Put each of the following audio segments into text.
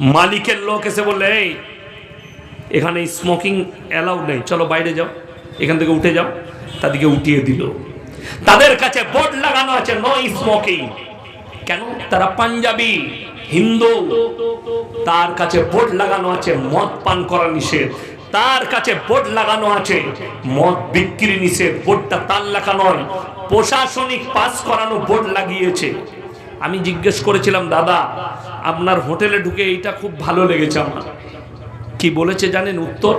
মালিকের লোক এসে বললে, এই, এখানে স্মোকিং অ্যালাউড নেই। চলো বাইরে যাও। এখান থেকে উঠে যাও। তাদেরকে উঠিয়ে দিল। তাদের কাছে বোর্ড লাগানো আছে নো স্মোকিং কেন? তারা পাঞ্জাবি, হিন্দু। তার কাছে বোর্ড লাগানো আছে, মদ পান করা নিষেধ। তার কাছে বোর্ড লাগানো আছে, মদ বিক্রি নিষেধ। বোর্ডটা তার লেখা নয়, প্রশাসনিক পাস করানো বোর্ড লাগিয়েছে। আমি জিজ্ঞেস করেছিলাম, দাদা আপনার হোটেলে ঢুকে এইটা খুব ভালো লেগেছে আমার। কি বলেছে জানেন? উত্তর,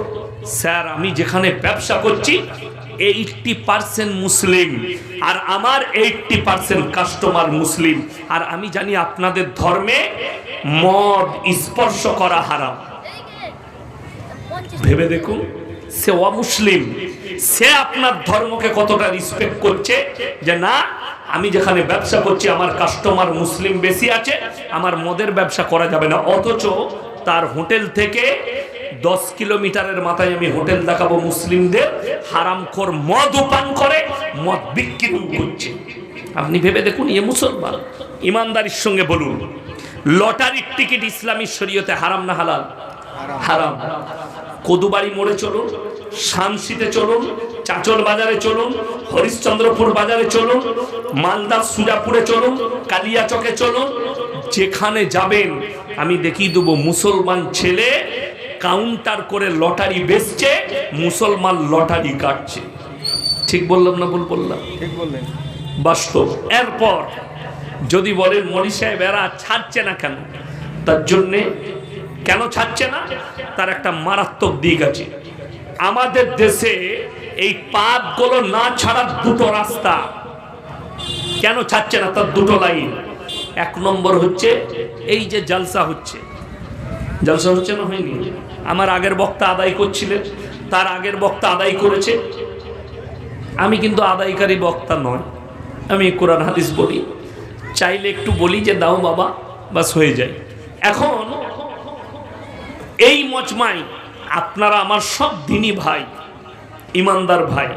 স্যার, আমি যেখানে ব্যবসা করছি, এইটটি পার্সেন্ট মুসলিম আর আমার এইটটি পার্সেন্ট কাস্টমার মুসলিম। আর আমি জানি আপনাদের ধর্মে মদ স্পর্শ করা হারাম। ভেবে দেখুন, সে অমুসলিম, সে আপনার ধর্মকে কতটা রিসপেক্ট করছে যে না আমি যেখানে ব্যবসা করছি, আমার কাস্টমার মুসলিম বেশি আছে, আমার মদের ব্যবসা করা যাবে না। অথচ তার হোটেল থেকে দশ কিলোমিটারের মাথায় আমি হোটেল দেখাবো মুসলিমদের, হারামখোর মদ উপান করে, মদ বিক্রি করছে। আপনি ভেবে দেখুন, এ মুসলমান। ইমানদারির সঙ্গে বলুন, লটারির টিকিট ইসলামী শরীয়তে হারাম না হালাল? হারাম। কদুবাড়ি মোড়ে চলুন, শামসিতে চলুন, চাচল বাজারে চলুন হরিশ্চন্দ্রপুর বাজারে চলুন মালদা সুজাপুরে চলুন কালিয়াচকে চলুন যেখানে যাবেন আমি দেখিয়ে দেবো মুসলমান ছেলে কাউন্টার করে লটারি বেচছে মুসলমান লটারি কাটছে। ঠিক বললাম না ভুল বললাম? ঠিক বললেন। বাস্তব। এরপর যদি বলেন মনি সাহেব এরা ছাড়ছে না কেন? তার জন্যে কেন ছাড়ছে না? তার একটা মারাত্মক দিক আছে। আমাদের দেশে এই পাপগুলো না ছাড়ার দুটো রাস্তা। কেন ছাড়ছে না? তার দুটো লাইন। এক নম্বর হচ্ছে, এই যে জালসা হচ্ছে। জালসা হচ্ছে না হয়নি? আমার আগের বক্তা আদায় করছিলেন, তার আগের বক্তা আদায় করেছে। আমি কিন্তু আদায়কারী বক্তা নয়। আমি কোরআন হাদিস বলি। চাইলে একটু বলি যে, দাও বাবা, বাস হয়ে যায়। এখন এই মজমাই আপনারা আমার সব দিনই ভাই ইমানদার ভাই।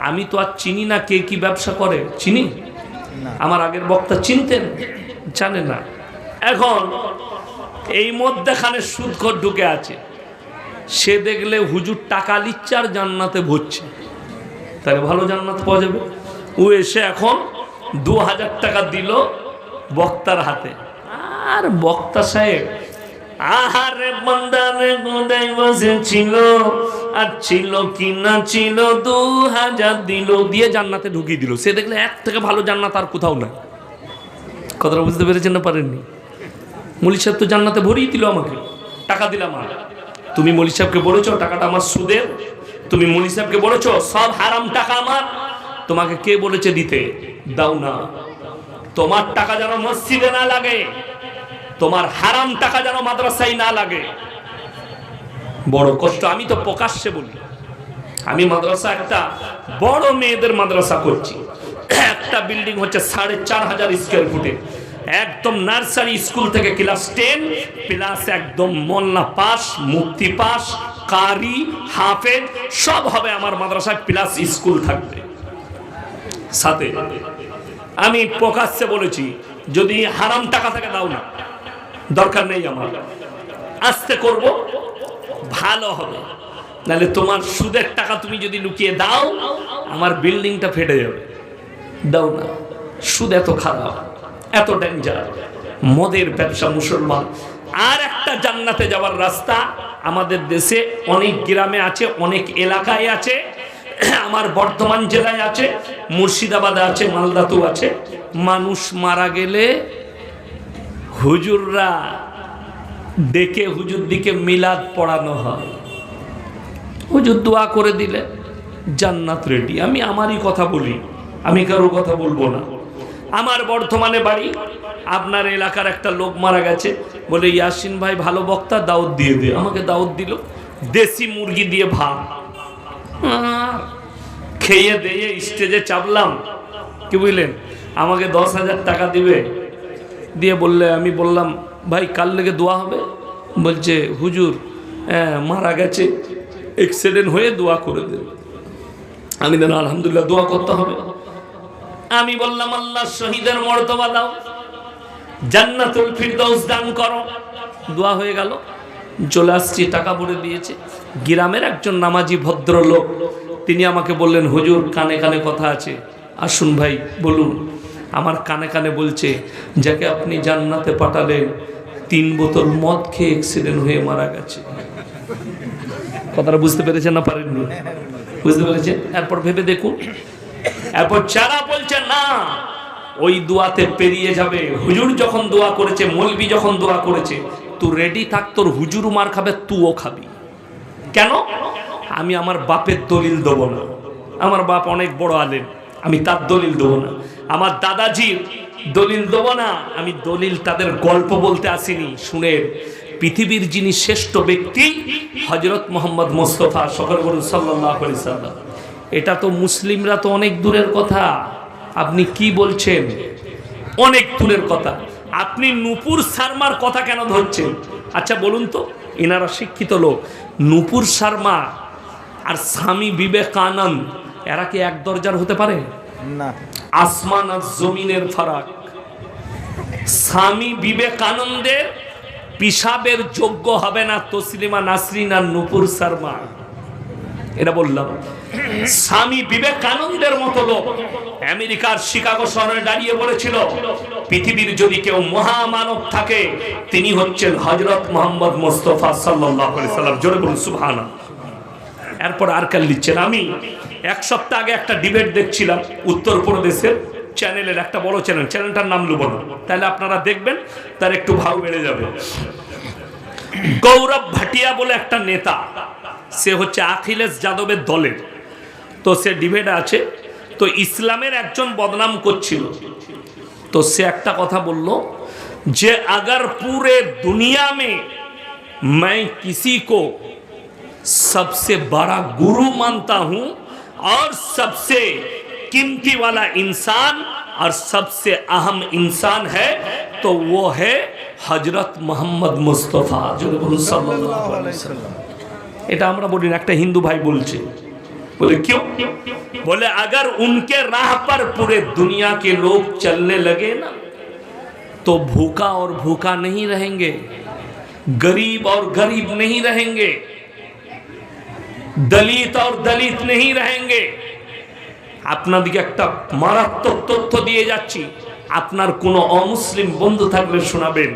আমি তো আর চিনি না কে কি ব্যবসা করে। চিনি? আমার আগের বক্তা চিনতেন? জানে না। এখন এই মধ্যেখানে সুদখোর ঢুকে আছে। সে দেখলে হুজুর টাকা লিচ্ছে আর জান্নাতে ভরছে। তাহলে ভালো জান্নাত পাওয়া যাবে। ও এসে এখন দু হাজার টাকা দিল বক্তার হাতে। আর বক্তা সাহেব আহারে বন্দারে গোদাই বসেছিল। আর ছিল কি না ছিল, দু হাজার দিল। দিয়ে জান্নাতে ঢুকিয়ে দিল। সে দেখলে এক থেকে ভালো জান্নাত আর কোথাও নাই কথাটা বুঝতে পেরেছেন না পারেননি? মলি সাহেব তো জান্নাতে ভরিয়ে দিল আমাকে। টাকা দিলাম আর তুমি মলি সাহেবকে বলেছ, টাকাটা আমার সুদের। তুমি মলি সাহেবকে বলেছ, সব হারাম টাকা আমার। তোমাকে কে বলেছে দিতে? দাও না। তোমার টাকা যেন মসজিদে না লাগে। তোমার হারাম টাকা যেন মাদ্রাসায় না লাগে। বড় কষ্ট, আমি তো প্রকাশ্যে বলি। আমি মাদ্রাসা একটা বড় মেয়েদের মাদ্রাসা করছি। একটা বিল্ডিং হচ্ছে সাড়ে চার হাজার স্কোয়ার ফুটে। একদম নার্সারি স্কুল থেকে ক্লাস টেন প্লাস একদম মোল্লা পাস মুক্তি পাস কারি, হাফেজ, সব হবে আমার মাদ্রাসায় প্লাস স্কুল থাকবে। সাথে, আমি প্রকাশ্যে বলেছি, যদি হারাম টাকা থেকে দাও না। দরকার নেই আমার। আস্তে করব, ভালো হবে। নাহলে তোমার সুদের টাকা তুমি যদি লুকিয়ে দাও, আমার বিল্ডিংটা ফেটে যাবে। দাও না, সুদ এত খারাপ, এত ডেঞ্জার মদের ব্যবসা মুসলমান। আর একটা জান্নাতে যাওয়ার রাস্তা আমাদের দেশে অনেক গ্রামে আছে, অনেক এলাকায় আছে, আমার বর্ধমান জেলায় আছে, মুর্শিদাবাদে আছে, মালদাতেও আছে। মানুষ মারা গেলে হুজুররা ডেকে হুজুর দিকে মিলাদ পড়ানো হয়। হুজুর দোয়া করে দিলে, জান্নাত রেডি আমি আমারই কথা বলি, আমি কারোর কথা বলব না। আমার বর্ধমানে বাড়ি, আপনার এলাকার একটা লোক মারা গেছে। বলে, ইয়াসিন ভাই, ভালো বক্তা দাউদ দিয়ে দে। আমাকে দাউদ দিল, দেশি মুরগি দিয়ে ভাত। খেয়ে দিয়ে স্টেজে চাপলাম। কি বুঝলেন? আমাকে দশ হাজার টাকা দিবে। দিয়ে বললে আমি বললাম ভাই কাল লেগে দোয়া হবে? বলছে হুজুর হ্যাঁ, মারা গেছে অ্যাক্সিডেন্ট হয়ে দোয়া করে দেবে আমি দেন আলহামদুলিল্লাহ দোয়া করতে হবে। আমি বললাম আল্লাহ শহীদের মর্তবা দাও জান্নাতুল ফিরদৌস দান করো। দোয়া হয়ে গেল। চলে আসছি টাকা ভরে দিয়েছে। গ্রামের একজন নামাজি ভদ্রলোক তিনি আমাকে বললেন হুজুর কানে কানে কথা আছে। আসুন ভাই বলুন। আমার কানে কানে বলছে, যাকে আপনি জান্নাতে পাঠালেন, তিন বোতল মদ খেয়ে অ্যাক্সিডেন্ট হয়ে মারা গেছে। কথাটা বুঝতে পেরেছেন না পারেননি? বুঝতে পেরেছেন? এরপর ভেবে দেখুন। এরপর যারা বলছে, না, ওই দোয়াতে পেরিয়ে যাবে। হুজুর যখন দোয়া করেছে, মলবি যখন দোয়া করেছে, তুই রেডি থাক, তোর হুজুর মার খাবে তুও খাবি। কেন? আমি আমার বাপের দলিল দেবো না। আমার বাপ অনেক বড় আলেন আমি তার দলিল দেবো না। আমার দাদাজির দলিল দেবো না। আমি দলিল তাদের গল্প বলতে আসিনি। শুনে পৃথিবীর যিনি শ্রেষ্ঠ ব্যক্তি হজরত মোহাম্মদ মোস্তফা সকল বলুন সাল্লাহ সাল্লাম। এটা তো মুসলিমরা তো অনেক দূরের কথা। আপনি কি বলছেন? অনেক দূরের কথা। আপনি নুপুর শর্মার কথা কেন ধরছেন? আচ্ছা বলুন তো, এনারা শিক্ষিত লোক। নুপুর শর্মা আর স্বামী বিবেকানন্দ এরা কি এক দরজার হতে পারে? না। আসমান আর জমিনের ফারাক। স্বামী বিবেকানন্দের পিসাবের যোগ্য হবে না তসলিমা নাসরিন আর নুপুর শর্মা এটা বললাম। স্বামী বিবেকানন্দের মতো লোক আমেরিকার শিকাগো শহরে দাঁড়িয়ে বলেছিল পৃথিবীর যদি কেউ মহামানব থাকে তিনি হচ্ছেন হজরত মোহাম্মদ মোস্তফা সাল্লাহ সাল্লাম। জোরে বলুন সুবহানা এরপর আর কাল লিখছেন আমি এক সপ্তাহ আগে একটা ডিবেট দেখছিলাম উত্তরপ্রদেশের চ্যানেলের একটা বড় চ্যানেল চ্যানেলটার নাম লুব না তাহলে আপনারা দেখবেন তার একটু ভাও বেড়ে যাবে গৌরব ভাটিয়া বলে একটা নেতা সে হচ্ছে আখিলেশ যাদবের দলের তো সে ডিবেট আছে তো ইসলামের একজন বদনাম করছিল তো সে একটা কথা বলল যে अगर पूरे दुनिया में मैं किसी को सबसे बड़ा गुरु मानता हूं और सबसे कीमती वाला इंसान और सबसे अहम इंसान है तो वो है हजरत मोहम्मद मुस्तफ़ा जो बोलूं सल्लल्लाहु अलैहि वसल्लम এটা আমরা বলি না, একটা হিন্দু ভাই বলছে बोले क्यों बोले अगर उनके राह पर पूरे दुनिया के लोग चलने लगे ना तो भूखा और भूखा नहीं रहेंगे गरीब और गरीब नहीं रहेंगे দলিত আর দলিত নেই রহেঙ্গে আপনাদেরকে একটা মারাত্মক তথ্য দিয়ে যাচ্ছি। আপনার কোনো অমুসলিম বন্ধু থাকলে শোনাবেন।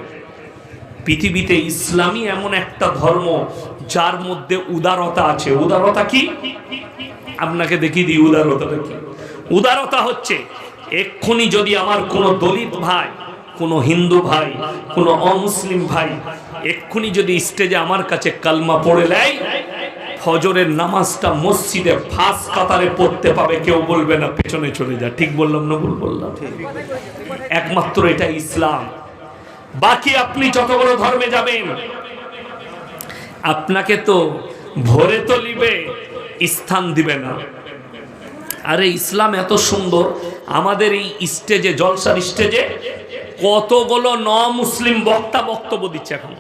পৃথিবীতে ইসলামী এমন একটা ধর্ম যার মধ্যে উদারতা আছে। উদারতা কি? আপনাকে দেখিয়ে দিই উদারতাটা কি। উদারতা হচ্ছে, এক্ষুনি যদি আমার কোনো দলিত ভাই, কোনো হিন্দু ভাই, কোনো অমুসলিম ভাই, এক্ষুনি যদি স্টেজে আমার কাছে কালমা পড়ে নেয় ফজরের নামাজটা মসজিদে ফাঁস কাতারে পড়তে পাবে, কেউ বলবে না, পেছনে চলে যা। ঠিক বললাম না ভুল বললাম? একমাত্র এটা ইসলাম। বাকি আপনি যত বড় ধর্মে যাবেন, আপনাকে তো ভরে তো নিবে, স্থান দিবে না। আরে ইসলাম এত সুন্দর, আমাদের এই স্টেজে, জলসার স্টেজে কতগুলো ন মুসলিম বক্তা বক্তব্য দিচ্ছে এখন।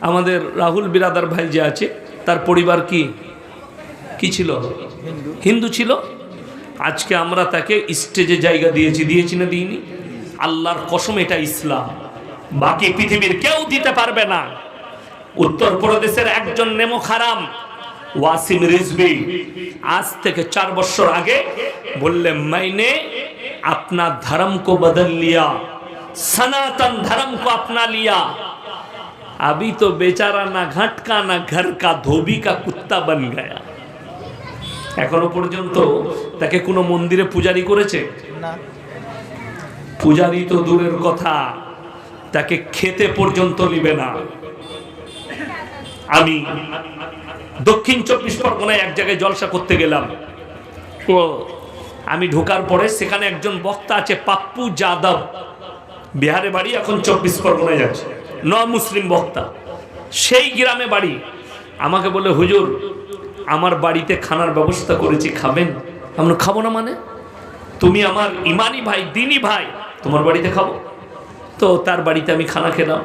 আমাদের রাহুল বিরাদার ভাই যে আছে তার পরিবার কি? কি ছিল? হিন্দু। ছিল? আজকে আমরা তাকে স্টেজে জায়গা দিয়েছি দিয়েছি না দিইনি? আল্লাহর কসম এটা ইসলাম। বাকি পৃথিবীর কেউ দিতে পারবে না। উত্তরপ্রদেশের একজন নেমো খারাম ওয়াসিম রিজবি আজ থেকে চার বছর আগে বললে মাইনে আপনার ধর্ম কো বদল লিয়া সনাতন ধর্ম কো আপনা লিয়া। अभी तो बेचारा ना घट का ना घर का धोबी का कुत्ता बन गया এখনো পর্যন্ত তাকে কোনো মন্দিরে পূজারি করেছে না পূজারি তো দূরের কথা তাকে খেতে পর্যন্ত নিবে না আমি দক্ষিণ চব্বিশ পরগনায় এক জায়গায় জলসা করতে গেলাম তো আমি ঢোকার পরে সেখানে একজন বক্তা আছে পাপ্পু যাদব বিহারে বাড়ি এখন চব্বিশ পরগনায় যাচ্ছে ন মুসলিম বক্তা। সেই গ্রামে বাড়ি। আমাকে বলে, হুজুর, আমার বাড়িতে খানার ব্যবস্থা করেছি, খাবেন? আমরা খাব না মানে? তুমি আমার ইমানি ভাই, দিনী ভাই, তোমার বাড়িতে খাব? তো তার বাড়িতে আমি খানা খেলাম।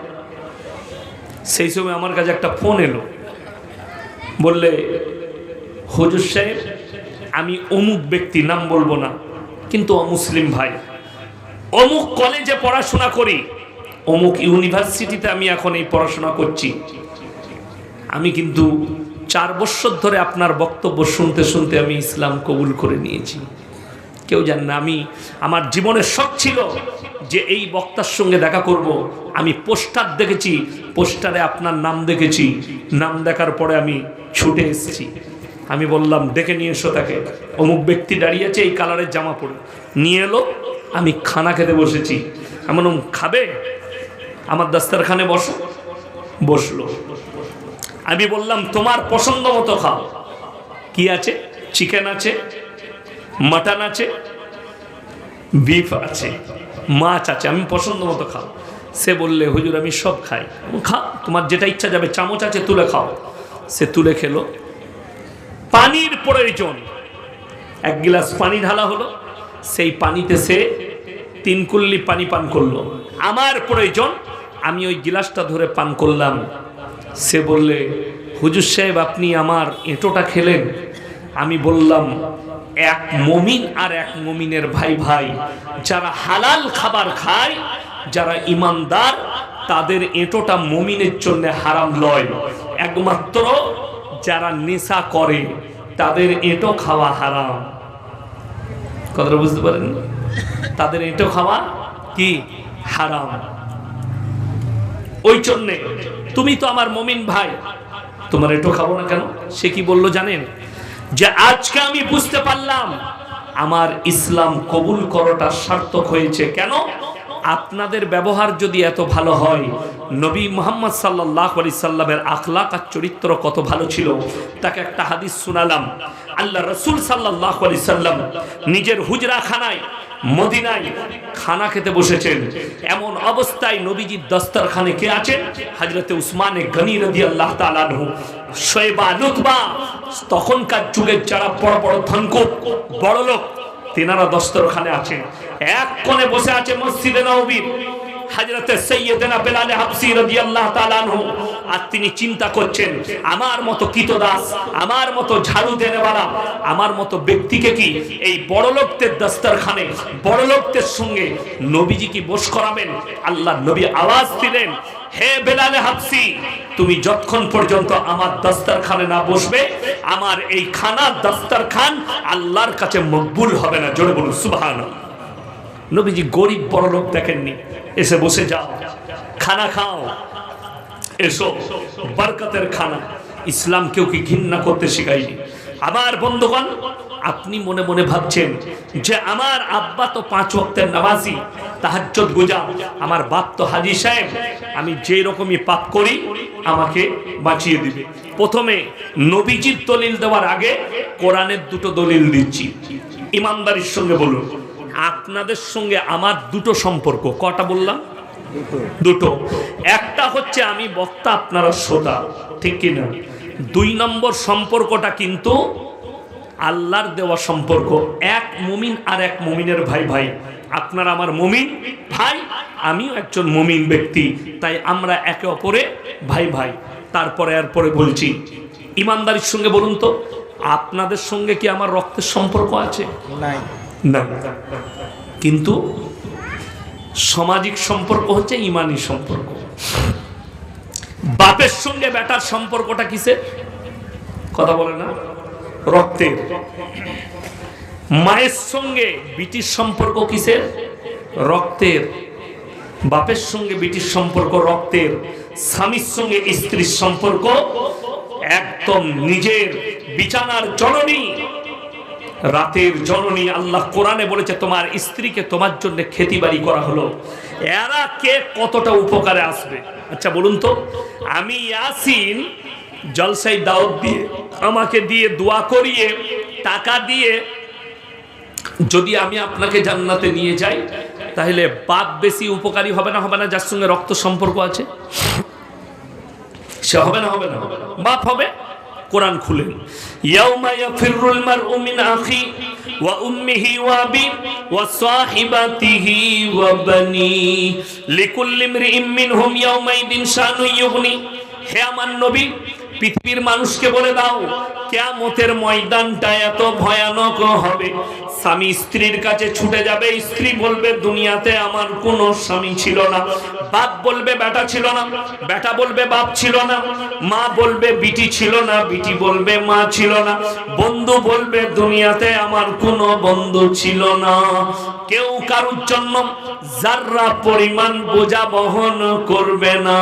সেই সময় আমার কাছে একটা ফোন এলো। বললে, হুজুর সাহেব, আমি অমুক ব্যক্তি নাম বলব না, কিন্তু অমুসলিম ভাই। অমুক কলেজে পড়াশোনা করি অমুক ইউনিভার্সিটিতে আমি এখন এই পড়াশোনা করছি। আমি কিন্তু চার বছর ধরে আপনার বক্তব্য শুনতে শুনতে আমি ইসলাম কবুল করে নিয়েছি। কেউ জান না, আমি, আমার জীবনের শখ ছিল যে এই বক্তার সঙ্গে দেখা করব। আমি পোস্টার দেখেছি, পোস্টারে আপনার নাম দেখেছি। নাম দেখার পরে আমি ছুটে এসেছি। আমি বললাম, ডেকে নিয়ে এসো তাকে। অমুক ব্যক্তি দাঁড়িয়ে আছে, এই কালারের জামা পরে। নিয়ে এলো, আমি খানা খেতে বসেছি। এমন খাবে? আমার দাস্তারখানে বসো। বসল। আমি বললাম, তোমার পছন্দ মতো খাও। কি আছে? চিকেন আছে মাটন আছে বিফ আছে, মাছ আছে, আমি পছন্দ মতো খাও। সে বললে, হুজুর, আমি সব খাই। খাও, তোমার যেটা ইচ্ছা যাবে, চামচ আছে, তুলে খাও। সে তুলে খেলো। পানির প্রয়োজন। এক গিলাস পানি ঢালা হলো। সেই পানিতে সে তিন কুল্লি পানি পান করল। আমার প্রয়োজন আমি ওই গিলাসটা ধরে পান করলাম। সে বললে, হুজুর সাহেব, আপনি আমার এঁটোটা খেলেন? আমি বললাম, এক মমিন আর এক মমিনের ভাই ভাই, যারা হালাল খাবার খায়, যারা ইমানদার, তাদের এঁটোটা মমিনের জন্য হারাম লয়। একমাত্র যারা নেশা করে, তাদের এঁটো খাওয়া হারাম। কথাটা বুঝতে পারেন তাদের এঁটো খাওয়া কি? হারাম। ওই জন্যে। তুমি তো আমার মমিন ভাই। তোমার এটো খাব না কেন? সে কি বলল জানেন? যে আজকে আমি বুঝতে পারলাম, আমার ইসলাম কবুল করাটা সার্থক হয়েছে। কেন? আপনাদের ব্যবহার যদি এত ভালো হয়, নবী মোহাম্মদ সাল্লাহ আলি সাল্লামের আখলাক আর চরিত্র কত ভালো ছিল? তাকে একটা হাদিস শুনালাম। আল্লাহ রসুল সাল্লাহ আলি সাল্লাম নিজের হুজরা খানায় মদিনায় খানা খেতে বসেছেন। এমন অবস্থায় নবীজির দস্তরখানে কে আছেন? হাজরতে উসমানে গনি রদি আল্লাহ তালু শোয়েবা, লুতবা, তখনকার যুগের যারা বড় বড় ধনকুক বড় লোক তেনারা দস্তরখানে আছেন। এক কোণে বসে আছে মসজিদে নবীর হাজরতে সৈয়দনা বেলালে হাফসি রাদিয়াল্লাহু তাআলা আনহু। আর তিনি চিন্তা করছেন, আমার মতো কীতদাস আমার মতো ঝাড়ু দেনেওয়ালা, আমার মতো ব্যক্তিকে কি এই বড় লোকদের দস্তরখানে বড় লোকদের সঙ্গে নবীজি কি বস করাবেন? আল্লাহ নবী আওয়াজ দিলেন, হে বেলালে হাফসি, তুমি যতক্ষণ পর্যন্ত আমার দস্তরখানে না বসবে, আমার এই খানার দস্তরখান আল্লাহর কাছে মকবুল হবে না। জোরে বলুন, সুবহানাল্লাহ। নবীজি গরিব বড় লোক দেখেননি। এসে বসে যাও। খানা খাও। এসো। বরকতের খানা। ইসলাম কেউ কি ঘৃণা করতে শিখাইনি? আবার বন্ধুগণ, আপনি মনে মনে ভাবছেন যে আমার আব্বা তো পাঁচ ওয়াক্তের নামাজি, তাহাজ্জুদ গুজা আমার বাপ তো হাজি সাহেব। আমি যে রকমই পাপ করি, আমাকে বাঁচিয়ে দিবে। প্রথমে নবীজির দলিল দেওয়ার আগে কোরআনের দুটো দলিল দিচ্ছি। ইমানদারির সঙ্গে বলুন। আপনাদের সঙ্গে আমার দুটো সম্পর্ক। কটা বললাম? দুটো। একটা হচ্ছে আমি বক্তা আপনারা শ্রোতা। ঠিক কিনা? দুই নম্বর সম্পর্কটা কিন্তু আল্লাহর দেওয়া সম্পর্ক। এক মুমিন আর এক মুমিনের ভাই ভাই। আপনার আমার মুমিন ভাই আমিও একজন মুমিন ব্যক্তি। তাই আমরা একে অপরে ভাই ভাই। তারপরে এরপরে বলছি। ইমানদারির সঙ্গে বলুন তো আপনাদের সঙ্গে কি আমার রক্তের সম্পর্ক আছে? নাই। না। কিন্তু সামাজিক সম্পর্ক হচ্ছে ইমানি সম্পর্ক। বাপের সঙ্গে বেটার সম্পর্কটা কিসে কথা বলে না। রক্তের। মায়ের সঙ্গে বিটির সম্পর্ক কিসের? রক্তের। বাপের সঙ্গে বিটির সম্পর্ক রক্তের। স্বামীর সঙ্গে স্ত্রীর সম্পর্ক একদম নিজের। বিছানার জননী রাতের জননী আল্লাহ কোরআনে বলেছে, তোমার স্ত্রীকে তোমার জন্য খেতি বাড়ি করা হলো। এরা কে? কতটা উপকারে আসবে? আচ্ছা বলুন তো। আমি ইয়াসিন জলসাই দাওয়াত দিয়ে, আমাকে দিয়ে দোয়া করিয়ে, টাকা দিয়ে যদি আমি আপনাকে জান্নাতে নিয়ে যাই, তাহলে বাপ বেশি উপকারী হবে না হবে না, যার সঙ্গে রক্ত সম্পর্ক আছে? সে হবে না হবে না। বাপ হবে? কোরআন খুলেন। ইয়াউমা ইয়াফিরুল মারউ মিন আখি ওয়া উম্মিহি ওয়া আবি ওয়া সাহিবাতিহি ওয়া বানি। লিকুল্লি ইমরিইম মিনহুম ইয়াউমাইদিন শানু ইউগনি। হে আমার নবী পৃথিবীর মানুষকে বলে দাও, কেয়ামতের ময়দানটা এত ভয়ানক হবে। স্বামী স্ত্রীর কাছে ছুটে যাবে, স্ত্রী বলবে, দুনিয়াতে আমার কোনো স্বামী ছিল না। বাপ বলবে, বেটা ছিল না। বেটা বলবে, বাপ ছিল না। মা বলবে, বিটি ছিল না। বিটি বলবে, মা ছিল না। বন্ধু বলবে, দুনিয়াতে আমার কোনো বন্ধু ছিল না। কেউ কারোর জন্য যার্রা পরিমাণ বোঝা বহন করবে না।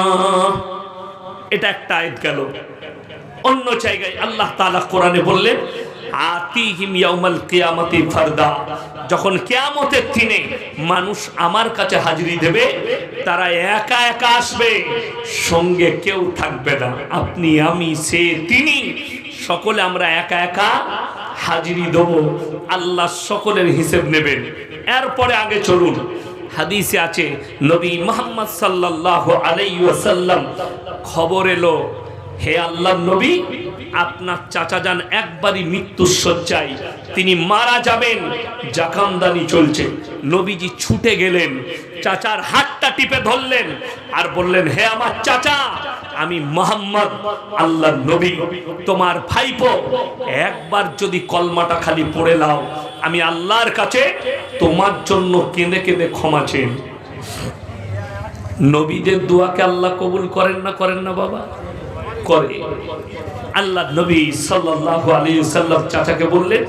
এটা একটা আয়াত গেল। অন্য জায়গায় আল্লাহ তাআলা কোরআনে বললেন, আতিহিম ইয়াউমাল কিয়ামাতি ফারদা। যখন কিয়ামতের দিনে মানুষ আমার কাছে হাজিরি দেবে, তারা একা একা আসবে, সঙ্গে কেউ থাকবে না। আপনি, আমি, সে, তিনি, সকলে আমরা একা একা হাজিরি দেব। আল্লাহ সকলের হিসেব নেবেন। এরপরে আগে চলুন। হাদিসে আছে নবী মোহাম্মদ সাল্লাহ আলাই খবর এলো হে আল্লাহ নবী আপনার চাচা যান, একবারই মৃত্যুর শয্যায়। তিনি মারা যাবেন, জাকামদানি চলছে। নবীজি ছুটে গেলেন, চাচার হাতটা টিপে ধরলেন আর বললেন, হে আমার চাচা, আমি মোহাম্মদ আল্লাহ নবী, তোমার ভাইপো, একবার যদি কলমাটা খালি পড়ে লাও আমি আল্লাহর কাছে তোমার জন্য কেঁদে কেঁদে ক্ষমা চেন নবীদের দোয়াকে আল্লাহ কবুল করেন না করেন না বাবা? করে। আল্লাহ নবী সাল্লাল্লাহু আলাইহি সাল্লাম চাচাকে বললেন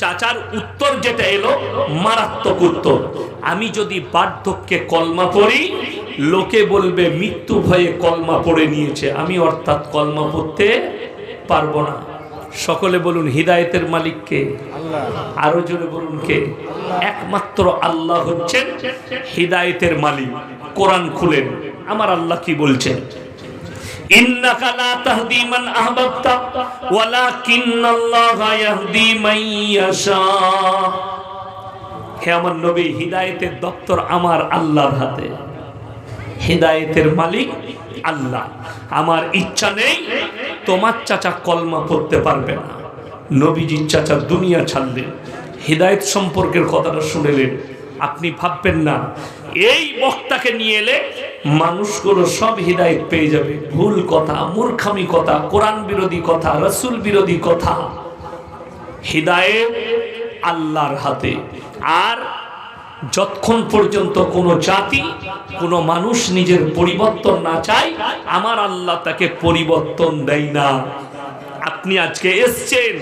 চাচার উত্তর যেটা এলো মারাত্মক উত্তর। আমি যদি বার্ধক্যে কলমা পড়ি লোকে বলবে মৃত্যু ভয়ে কলমা পড়ে নিয়েছে। আমি অর্থাৎ কলমা পড়তে পারব না। সকলে বলুন হিদায়েতের মালিককে আরও জোরে বলুন কে? একমাত্র আল্লাহ হচ্ছেন হিদায়েতের মালিক। কোরআন খুলেন। আমার আল্লাহ কি বলছেন? ইন্নাকা লা তাহদি মান আহবাবতা, ওয়ালাকিন্নাল্লাহা ইয়াহদি মান ইয়াশা। হে আমার নবী, হিদায়েতের দপ্তর আমার আল্লাহর হাতে। হিদায়েতের মালিক আল্লাহ। আমার ইচ্ছা নেই, তোমার চাচা কলমা পড়তে পারবে না। নবীজির চাচা দুনিয়া ছাড়লেন। হৃদায়ত সম্পর্কের কথাটা শুনেলেন। আপনি ভাববেন না এই বক্তাকে নিয়ে এলে মানুষগুলো সব হৃদায়ত পেয়ে যাবে। ভুল কথা, মূর্খামি কথা, কোরআন বিরোধী কথা, রসুল বিরোধী কথা। হৃদায়ত আল্লাহর হাতে। আর যতক্ষণ পর্যন্ত কোনো জাতি, কোনো মানুষ নিজের পরিবর্তন না চায়, আমার আল্লাহ তাকে পরিবর্তন দেয় না। আপনি আজকে এসছেন,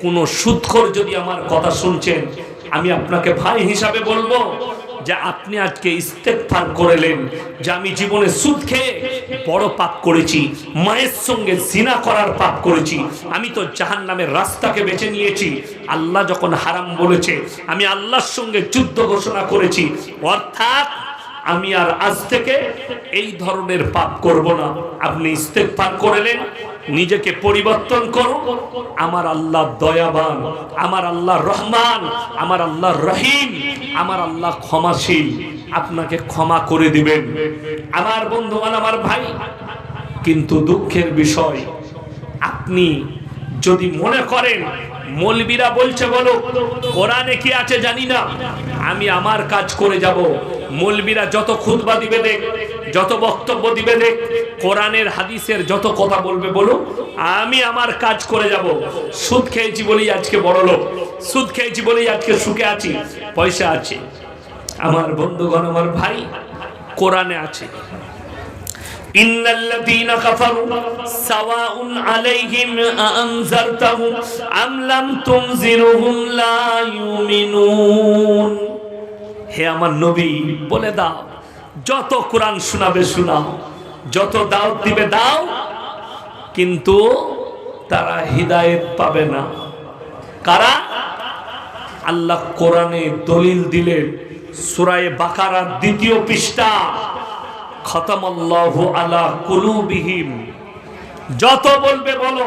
কোনো সুদখোর যদি আমার কথা শুনছেন, আমি আপনাকে ভাই হিসাবে বলব যে আপনি আজকে ইস্তেকফার করলেন, যে আমি জীবনে সুদ খেয়ে বড় পাপ করেছি, মায়ের সঙ্গে জিনা করার পাপ করেছি, আমি তো জাহান নামের রাস্তাকে বেছে নিয়েছি। আল্লাহ যখন হারাম বলেছে, আমি আল্লাহর সঙ্গে যুদ্ধ ঘোষণা করেছি। অর্থাৎ আমি আর আজ থেকে এই ধরনের পাপ করব না। আপনি ইস্তেকফার করলেন নিজেকে পরিবর্তন করো। আমার আল্লাহ দয়াবান, আমার আল্লাহ রহমান, আমার আল্লাহ রহিম, আমার আল্লাহ ক্ষমাশীল। আপনাকে ক্ষমা করে দিবেন। আমার বন্ধুবান আমার ভাই, কিন্তু দুঃখের বিষয়, আপনি যদি মনে করেন, মলবিরা বলছে, বলো, কোরআনে কি আছে জানি না, আমি আমার কাজ করে যাব। মলবিরা যত খুতবা দিবে দেখ যত বক্তব্য দিবে দেখ কোরআনের হাদিসের যত কথা বলবে বলো আমি আমার কাজ করে যাব সুদ খেয়েছি বলেই আজকে বড় লোক সুদ খেয়েছি বলেই আজকে সুখে আছি পয়সা আছে আমার বন্ধুগণ আমার ভাই কোরআনে আছে إن الذين كفروا سواء عليهم أأنذرتهم أم لم تنذرهم لا يؤمنون হে আমার নবী, বলে দাও, যত কোরআন শোনাবে শোনাও, যত দাওয়াত দিবে দাও, কিন্তু তারা হিদায়েত পাবে না। কারা? আল্লাহ কোরআনে দলিল দিলেন সুরায়ে বাকারার দ্বিতীয় পৃষ্ঠা খতম খতমাল্লাহু আলা কুলুবিহিম। যত বলবে বলো,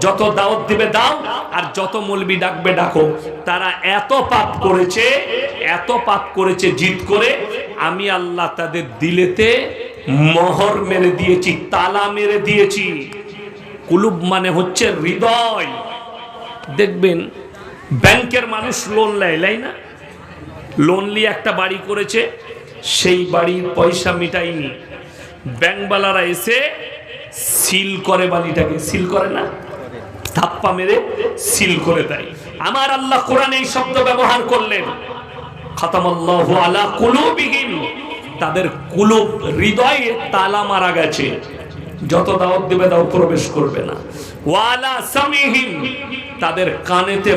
যত দাওয়াত দিবে দাও, আর যত মলবি ডাকবে ডাকো। তারা এত পাপ করেছে, এত পাপ করেছে জিদ করে, আমি আল্লাহ তাদের দিলেতে মোহর মেরে দিয়েছি, তালা মেরে দিয়েছি। কুলুব মানে হচ্ছে হৃদয়। দেখবেন, ব্যাংকের মানুষ লোন নেয় লাই না? লোন নিয়ে একটা বাড়ি করেছে, সেই বাড়ির পয়সা মিটাইনি ব্যাংকওয়ালারা এসে সিল করে বালিটাকে, সিল করে না? ধাপ্পা মেরে সিল করে দেয়। আমার আল্লাহ কোরআনে এই শব্দ ব্যবহার করলেন। খতামাল্লাহু আলা কুলুবিহিম। তাদের কুলুব হৃদয়ে তালা মারা গেছে। যত দাওয়াত দেবে দাও প্রবেশ করবে না। ওয়ালা সামিহিম। তাদের কানেতে